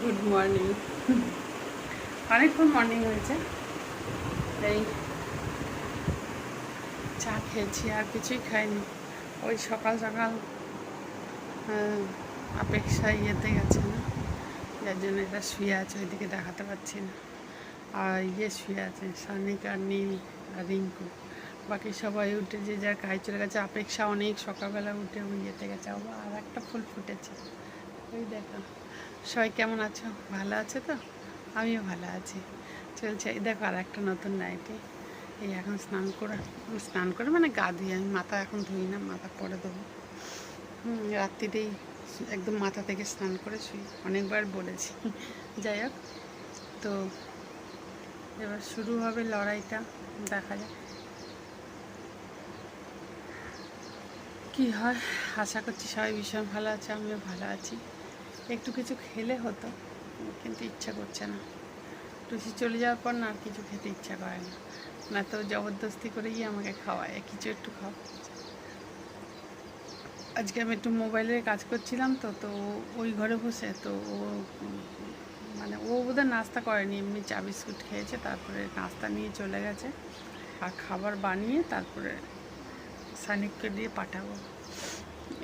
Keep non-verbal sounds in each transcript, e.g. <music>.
Good morning অনেকক্ষণ morning হয়েছে। এই চা খেয়েছি, আর কিছুই খাইনি। ওই সকাল সকাল অপেক্ষা ইয়েতে গেছে না। যার জন্য এটা শুয়ে আছে, ওইদিকে দেখাতে পারছি না। আর ইয়ে শুয়ে আছে, সানিক আর নীল আর রিঙ্কু। বাকি সবাই উঠে যে যার কাজ চলে গেছে, অপেক্ষা অনেক সকালবেলা উঠে ওই ইয়েতে গেছে। আবার আর একটা ফুল ফুটেছে। ওই দেখো, সবাই কেমন আছো? ভালো আছে তো? আমিও ভালো আছি। চলছে, এই দেখো আর একটা নতুন নাইটি এই এখন স্নান করে স্নান করে মানে গা ধুই আমি মাথা এখন ধুই না, মাথা পরে দেবো রাত্রিতেই একদম মাথা থেকে স্নান করে শুই। অনেকবার বলেছি। <laughs> যাই হোক, তো এবার শুরু হবে লড়াইটা, দেখা যাক। কি হয়? আশা করছি সবাই ভীষণ ভালো আছে, আমিও ভালো আছি। একটু কিছু খেলে হতো, কিন্তু ইচ্ছা করছে না। টুসি চলে যাওয়ার পর না আর কিছু খেতে ইচ্ছা করে না। না তো জবরদস্তি করেই আমাকে খাওয়ায়, কিছু একটু খাও। আজকে আমি একটু মোবাইলে কাজ করছিলাম তো তো ওই ঘরে বসে তো ও মানে ও বোধহয় নাস্তা করেনি, এমনি চা বিস্কুট খেয়েছে, তারপরে নাস্তা নিয়ে চলে গেছে। আর খাবার বানিয়ে তারপরে সানিককে দিয়ে পাঠাবো।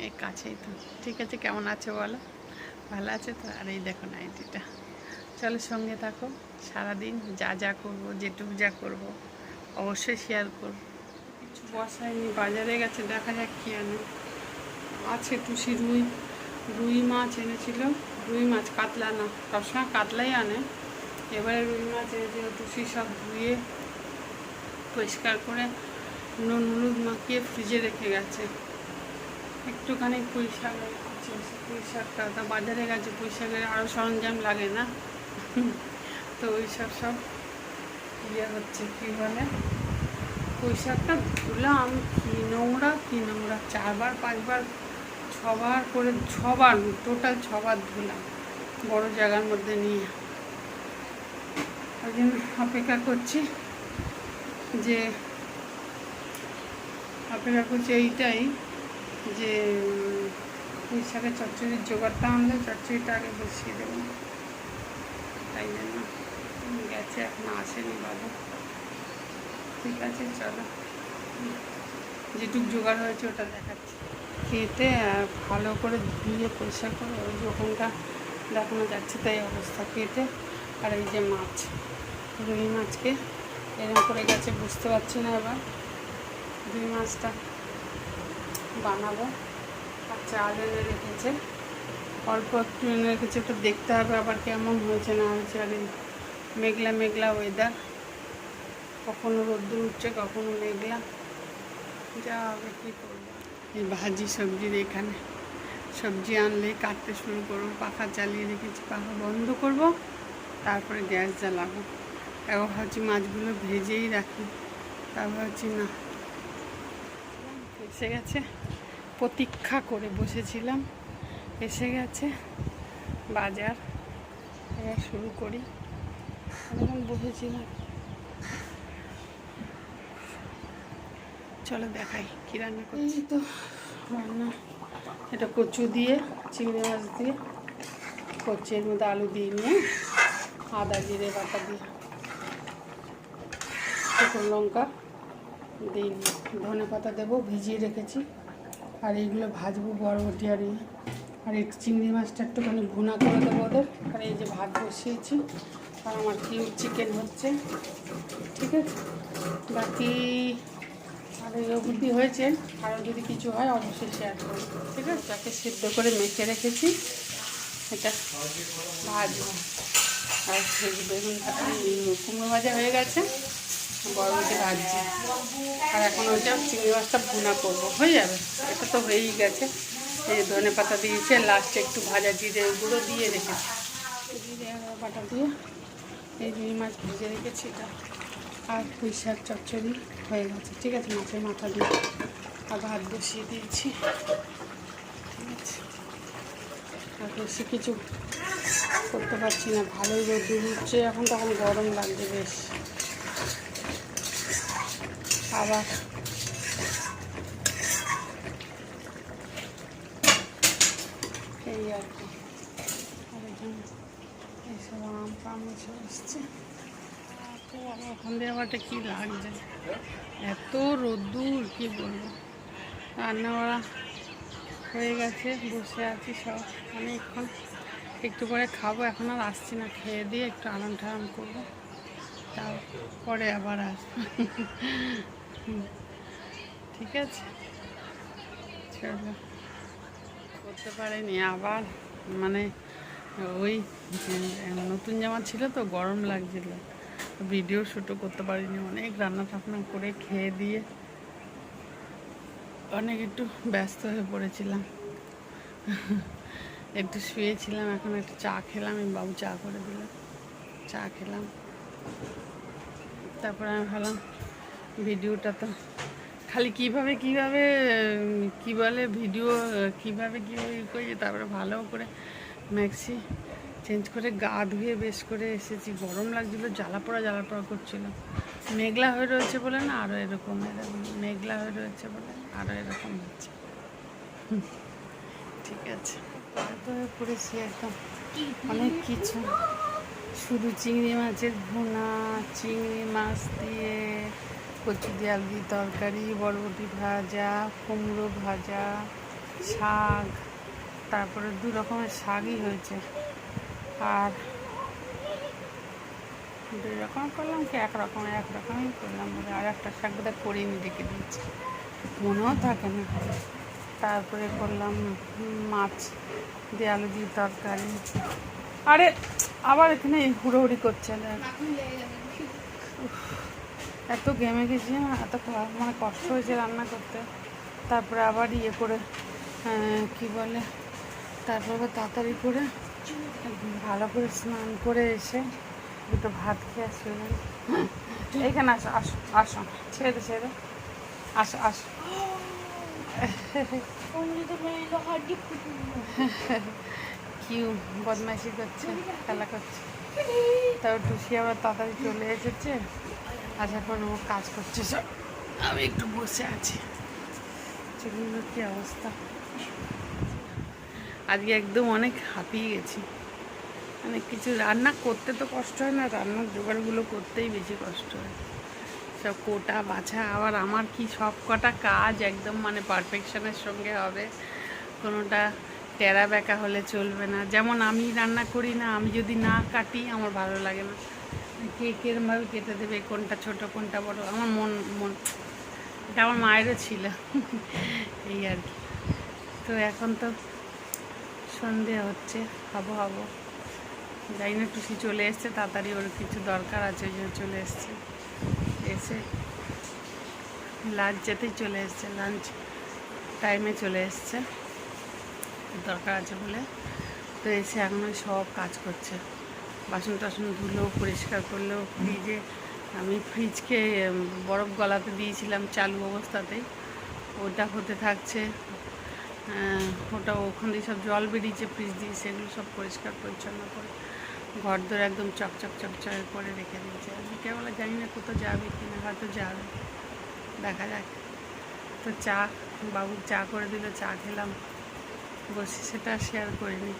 এই কাছেই তো। ঠিক আছে, কেমন আছে বলো? ভালো আছে তো? আর এই দেখো নাইটিটা। চলো সঙ্গে থাকো। সারাদিন যা যা করব, যেটুক যা করব, অবশ্যই শেয়ার করব। কিছু বসায়নি, বাজারে গেছে, দেখা যাক কি আনে। আছে টুসি রুই। রুই মাছ এনেছিল। রুই মাছ কাতলা না সবসময় কাতলাই আনে। এবারে রুই মাছ এনেছিল টুসি সব ধুয়ে পরিষ্কার করে নুন হলুদ মাখিয়ে ফ্রিজে রেখে গেছে। একটুখানি পুঁই শাক আছে পুঁই শাকটা তা বাজারে গেছে পুঁই শাকের আরও সরঞ্জাম লাগে না। তো ওই সব সব ইয়ে হচ্ছে কী বলে? পুঁই শাকটা ধুলাম, কি নোংরা কি নোংরা, চারবার, পাঁচবার, ছবার করে, ছবার টোটাল ছবার ধুলাম, বড় জায়গার মধ্যে নিয়ে। ওই জন্য অপেক্ষা করছি যে, অপেক্ষা করছি এইটাই যে পুঁই শাকের চচ্চড়ির জোগাড়টা আনলে চচ্চড়িটা আগে বসিয়ে দেবো। তাই জন্য গেছে, এখনও আসেনি বাবু। ঠিক আছে, চলো। যেটুক জোগাড় হয়েছে ওটা দেখাচ্ছি। খেতে আর ভালো করে ধুয়ে পরিষ্কার করে, ওই যখনটা দেখানো যাচ্ছে তাই অবস্থা খেতে। আর এই যে মাছ, রুই মাছকে এরকম করে গেছে, বুঝতে পারছি না এবার। রুই মাছটা বানাবো। চাল এনে রেখেছে, অল্প একটু এনে রেখেছে, একটু দেখতে হবে আবার কেমন হয়েছে, না হয়েছে আর মেঘলা মেঘলা ওয়েদার কখনো রোদ্দুর উঠছে, কখনো মেঘলা। যা হবে, কী করব? এই ভাজি সবজির এখানে। সবজি আনলেই কাটতে শুরু করব, পাখা চালিয়ে রেখেছি, পাখা বন্ধ করব, তারপরে গ্যাস জ্বালাবো। এখন ভাবছি মাছগুলো ভেজেই রাখি তারপর ভাবছি না। এসে গেছে। প্রতীক্ষা করে বসেছিলাম। এসে গেছে বাজার। এবার শুরু করি। এখন বসেছিলাম। চলো দেখাই কী রান্না করছি। তো রান্না। এটা কচু দিয়ে চিংড়ি মাছ দিয়ে কচুর মধ্যে আলু দিয়ে নিয়ে আদা জিরে বাটা দিয়ে শুকনো লঙ্কা দিই ধনে পাতা দেবো ভিজিয়ে রেখেছি। আর এইগুলো ভাজবো বরবটি আর আর এই চিংড়ি মাছটা একটুখানি ভুনা করে দেবো ওদের। আর এই যে ভাত বসিয়েছি, আর আমার কিউ চিকেন হচ্ছে, ঠিক আছে? বাকি আর এই অবধি হয়েছে, আরও যদি কিছু হয় অবশ্যই শেয়ার করব, ঠিক আছে? তাকে সিদ্ধ করে মেখে রেখেছি, এটা ভাজবো। আর বেগুন কুমড়ো ভাজা হয়ে গেছে বরবটি ভাজছি। আর এখন ওইটা চিংড়ি মাছটা ভুনা করব। হয়ে যাবে? এটা তো হয়েই গেছে। এই ধনে পাতা দিয়েছে লাস্টে একটু ভাজা জিরে গুঁড়ো দিয়ে রেখেছি। জিরে বাটা দিয়ে এই রুই মাছ ভেজে রেখেছি এটা। আর পুঁই শাক চচ্চড়ি হয়ে গেছে। ঠিক আছে, মাছের মাথা দিয়ে আর ভাত বসিয়ে দিয়েছি। ঠিক আছে। আর বেশি কিছু করতে পারছি না। ভালোই রোদ্দুর উঠছে। এখন তখন গরম লাগছে বেশ। আবার। এই আর কি। আর এই আম পাম এসে এসছে ওখান দিয়ে আবার একটা কী লাগছে? এত রোদ্দুর, কি বলব? রান্না বাড়া হয়ে গেছে, বসে আছি সব। অনেকক্ষণ একটু করে খাব, এখন আর আসছি না। খেয়ে দিয়ে একটু আরাম টারাম করব। তারপরে আবার আসব। ঠিক আছে। চলো করতে পারিনি, আবার মানে ওই নতুন জামা ছিল তো, গরম লাগছিল। ভিডিও শ্যুটও করতে পারিনি, অনেক রান্না টান্না করে খেয়ে দিয়ে অনেক একটু ব্যস্ত হয়ে পড়েছিলাম। একটু শুয়েছিলাম, এখন একটু চা খেলাম আমি বাবু চা করে দিলাম চা খেলাম। তারপরে আমি ভাবলাম ভিডিওটা তো খালি কীভাবে কীভাবে, কি বলে, ভিডিও, কীভাবে কীভাবে ই করি, তারপরে ভালো করে ম্যাক্সি চেঞ্জ করে গা ধুয়ে বেশ করে এসেছি। গরম লাগছিল জ্বালা পোড়া জ্বালা পোড়া করছিল। মেঘলা হয়ে রয়েছে বলে না আরও এরকম মেঘলা হয়ে রয়েছে বলে আরও এরকম হচ্ছে। ঠিক আছে। পড়েছি একদম অনেক কিছু। শুধু চিংড়ি মাছের ভুনা, চিংড়ি মাছ দিয়ে কচু দিয়ে আলু দিয়ে তরকারি বরবটি ভাজা কুমড়ো ভাজা শাক তারপরে দু রকমের শাকই হয়েছে। আর দুই রকম করলাম কি এক রকম এক রকমই করলাম বলে আর একটা শাক বোধহয় করিনি রেখে দিয়েছি। মনেও থাকে না। তারপরে করলাম মাছ দিয়ে আলু দিয়ে তরকারি। আরে আবার এখানে হুড়োহুড়ি করছে দেখ এত ঘেমে গেছি না এত মানে কষ্ট হয়েছে রান্না করতে। তারপরে আবার ইয়ে করে কি বলে, তারপরে তাড়াতাড়ি করে ভালো করে স্নান করে এসে দুটো ভাত খেয়ে আসবে এইখানে আসো আসো আসো, ছেড়ে দে, ছেড়ে আসো আসো। কিউ বদমাইশি করছে, খেলা করছে। তারপর টুসি আবার তাড়াতাড়ি চলে এসেছে। আসার পর ও কাজ করছে। সব আমি একটু বসে আছি। চুলগুলোর কি অবস্থা? আজকে একদম অনেক হাঁপিয়ে গেছি। অনেক কিছু রান্না করতে তো কষ্ট হয় না রান্নার জোগাড়গুলো করতেই বেশি কষ্ট হয়। সব কোটা বাছা আবার আমার কি সব কটা কাজ একদম মানে পারফেকশনের সঙ্গে হবে। কোনোটা টেরা বেঁকা হলে চলবে না। যেমন আমি রান্না করি না আমি যদি না কাটি আমার ভালো লাগে না। কে কিরমভাবে কেটে দেবে, কোনটা ছোট, কোনটা বড়, আমার মন মন, এটা আমার মায়েরও ছিল। এই আর কি। তো এখন তো সন্ধে হচ্ছে হব হব যাই না টুসি চলে এসছে, তাড়াতাড়ি ওর কিছু দরকার আছে, ওই জন্য চলে এসছে। এসে লাঞ্চ যেতেই চলে এসছে লাঞ্চ টাইমে চলে এসছে। দরকার আছে বলে। তো এসে এখন সব কাজ করছে। বাসন টাসন ধুলো, পরিষ্কার করল ফ্রিজে আমি ফ্রিজকে বরফ গলাতে দিয়েছিলাম চালু অবস্থাতেই। ওটা হতে থাকছে ওটা ওখান দিয়ে সব জল বেরিয়েছে, ফ্রিজ দিয়ে সেগুলো সব পরিষ্কার, পরিচ্ছন্ন করে ঘর দর একদম চকচক চকচক করে রেখে দিয়েছে। আর বিকেলবেলা জানি না কোথাও যাবে কি না হয়তো যাবে। দেখা যাক। তো চা, বাবু চা করে দিল, চা খেলাম। বসে সেটা শেয়ার করিনি।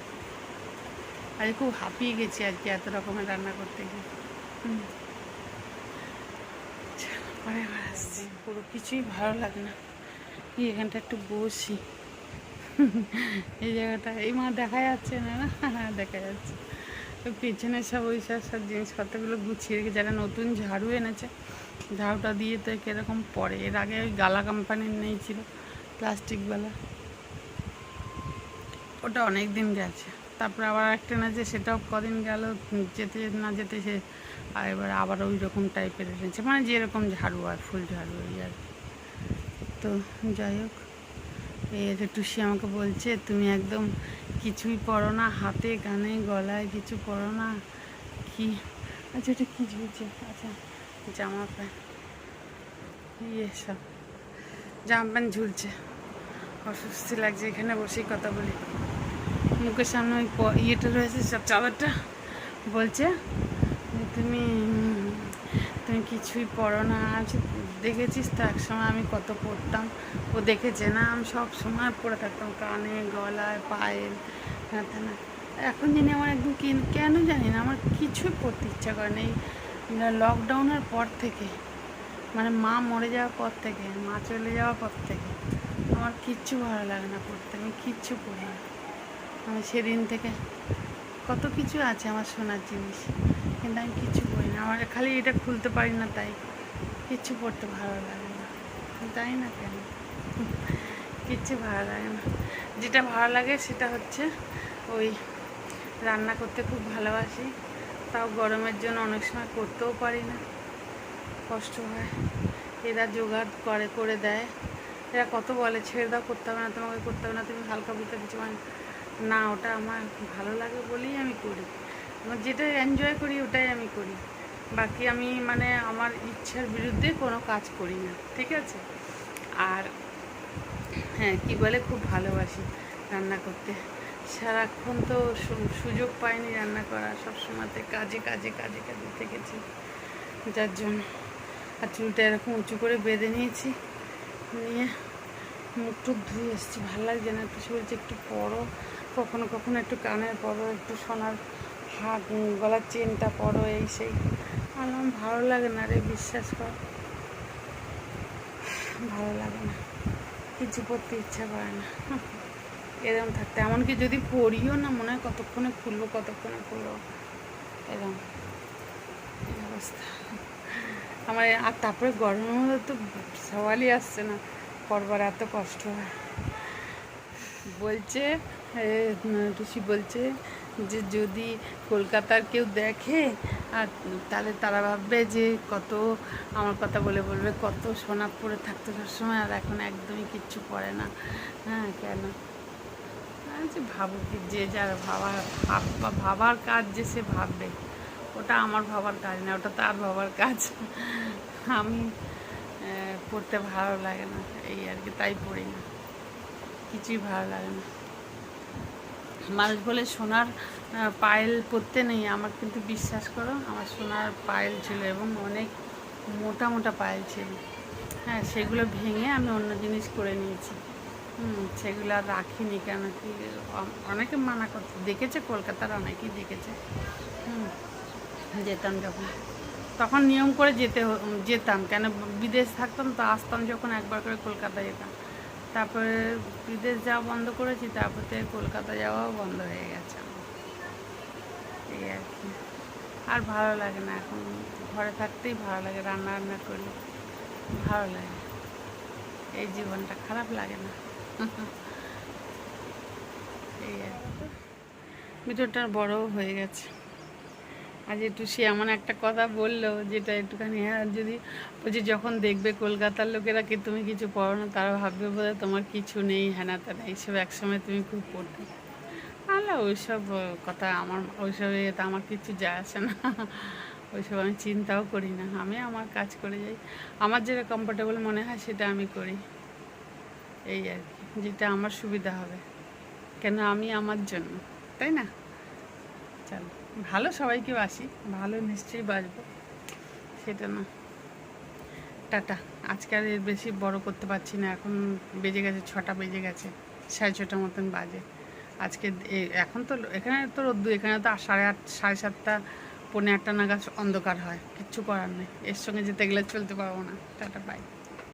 আজ খুব হাঁপিয়ে গেছি আজকে এত রকমের রান্না করতে গিয়ে। পরে আসছি। পুরো কিছুই ভালো লাগে না। এই এখানটা একটু বসি। এই জায়গাটা, এই মা দেখা যাচ্ছে না না? হ্যাঁ দেখা যাচ্ছে। তো পেছনে সব ওই সব সব জিনিসপত্রগুলো গুছিয়ে রেখে, যারা নতুন ঝাড়ু এনেছে, ঝাড়ুটা দিয়ে তো কীরকম পরে। এর আগে ওই গালা কোম্পানির নিয়েছিল প্লাস্টিকওয়ালা ওটা অনেক দিন গেছে। তারপরে আবার একটা না যে সেটাও কদিন গেল যেতে না যেতে সে আর এবার আবার ওই রকম টাইপের এনেছে। মানে যেরকম ঝাড়ু আর ফুল ঝাড়ু ওই আর। তো যাই হোক যে টুসি আমাকে বলছে, তুমি একদম কিছুই পড়ো না, হাতে, কানে, গলায় কিছু পড়ো না। কি? আচ্ছা এটা কি ঝুলছে? আচ্ছা জামা প্যান্ট। ইয়ে সব, জামা প্যান্ট ঝুলছে। অস্বস্তি লাগছে, এখানে বসেই কথা বলি। মুখের সামনে ওই ইয়েটা রয়েছে, সব চাদরটা বলছে তুমি তুমি কিছুই পড়ো না, আজ দেখেছিস তো এক সময় আমি কত পড়তাম? ও দেখেছে, না, আমি সব সময় পড়ে থাকতাম, কানে, গলায়, পায়ে, হাতে, না। এখন জানি আমার একদম কেন কেন জানি না, আমার কিছুই পড়তে ইচ্ছা করে না। এই লকডাউনের পর থেকে মানে মা মরে যাওয়ার পর থেকে, মা চলে যাওয়ার পর থেকে, আমার কিচ্ছু ভালো লাগে না পড়তে, আমি কিচ্ছু পড়ি না। আমি সেদিন থেকে কত কিছু আছে আমার শোনার জিনিস। কিন্তু আমি কিছু পড়ি না। আমার খালি এটা খুলতে পারি না, তাই কিচ্ছু পড়তে ভালো লাগে না। তাই না কেন? কিচ্ছু ভালো লাগে না। যেটা ভালো লাগে সেটা হচ্ছে ওই রান্না করতে খুব ভালোবাসি। তাও গরমের জন্য অনেক সময় করতেও পারি না। কষ্ট হয়। এরা জোগাড় করে করে দেয়। এরা কত বলে, ছেড়ে দাও, করতে হবে না, তোমাকে করতে হবে না, তুমি হালকা ফুলকা কিছু মানে না, ওটা আমার ভালো লাগে বলেই আমি করি। আমার যেটা এনজয় করি, ওটাই আমি করি। বাকি আমি মানে আমার ইচ্ছার বিরুদ্ধে কোনো কাজ করি না, ঠিক আছে? আর হ্যাঁ কি বলে? খুব ভালোবাসি রান্না করতে। সারাক্ষণ তো সুযোগ পাইনি রান্না করা সবসময়তে কাজে কাজে কাজে কাজে থেকেছি। যার জন্য। আর চুলটা এরকম উঁচু করে বেঁধে নিয়েছি। নিয়ে মুখ টুক ধুয়ে এসেছি। ভালো লাগছে না একটু বলছে একটু পরো কখনো কখনো একটু কানের পরো, একটু সোনার হাত গলার চেনটা পরো, এই সেই। আমার ভালো লাগে না রে, বিশ্বাস কর। ভালো লাগে না। কিছু পড়তে ইচ্ছা করে না। এরকম থাকতে। এমনকি যদি পড়িও না, মনে হয় কতক্ষণে খুলবো কতক্ষণে খুলবো এরকম এই অবস্থা। আমার আর তারপরে গরমের মধ্যে তো সওয়ালই আসছে না। করবার এত কষ্ট হয়। বলছে টুসি বলছে যে যদি কলকাতার কেউ দেখে, আর তাহলে তারা ভাববে যে কত, আমার কথা বলে বলবে, কত সোনা পরে থাকতো সবসময়, আর এখন একদমই কিচ্ছু পড়ে না। হ্যাঁ কেন? যে ভাবুক যে যার ভাবা, ভাব- ভাবার কাজ যে সে ভাববে, ওটা আমার ভাবার কাজ না, ওটা তার ভাবার কাজ। আমি পড়তে ভালো লাগে না, এই আর কি, তাই পড়ি না। কিছুই ভালো লাগে না। মানুষ বলে সোনার পায়েল পরতে নেই আমার কিন্তু বিশ্বাস করো, আমার সোনার পায়েল ছিল এবং অনেক মোটা মোটা পায়েল ছিল। হ্যাঁ সেগুলো ভেঙে আমি অন্য জিনিস করে নিয়েছি। হুম, সেগুলো আর রাখিনি কেন কি? অনেকে মানা করছে। দেখেছে কলকাতার, অনেকেই দেখেছে। হুম, যেতাম যখন। তখন নিয়ম করে যেতে যেতাম। কেন বিদেশ থাকতাম তো আসতাম যখন একবার করে কলকাতা যেতাম। তারপরে বিদেশ যাওয়া বন্ধ করেছি, তারপর থেকে কলকাতা যাওয়াও বন্ধ হয়ে গেছে। এই আর কি আর ভালো লাগে না এখন, ঘরে থাকতেই ভালো লাগে রান্না রান্না করি ভালো লাগে এই জীবনটা খারাপ লাগে না <laughs> এই আর কি। ভিডিওটা বড়ও হয়ে গেছে আজ একটু সে এমন একটা কথা বলল, যেটা একটুখানি হ্যাঁ যদি বলছি যখন দেখবে কলকাতার লোকেরা কি তুমি কিছু পড়ো না তারা ভাববে বোধহয় তোমার কিছু নেই হ্যানা তারা এইসব একসময় তুমি খুব পড়তে আল্লাহ, ওইসব কথা আমার, ওইসব ইয়েতে আমার কিছু যায় আসে না। ওইসব আমি চিন্তাও করি না, আমি আমার কাজ করে যাই। আমার যেটা কমফোর্টেবল মনে হয় সেটা আমি করি। এই আর কি, যেটা আমার সুবিধা হবে। কেন, আমি আমার জন্য, তাই না? চলো। ভালো, সবাইকে বাসি। ভালো নিশ্চয়ই বাসবো, সেটা না। টাটা। আজকে আর এর বেশি বড় করতে পারছি না, এখন বেজে গেছে ছটা, বেজে গেছে সাড়ে ছটার মতন বাজে। আজকে এখন তো এখানে তো রোদ্দু এখানে তো সাড়ে আট, সাড়ে সাতটা, পৌনে আটটা নাগাদ অন্ধকার হয়, কিচ্ছু করার নেই। এর সঙ্গে যেতে গেলে চলতে পারব না। Tata bye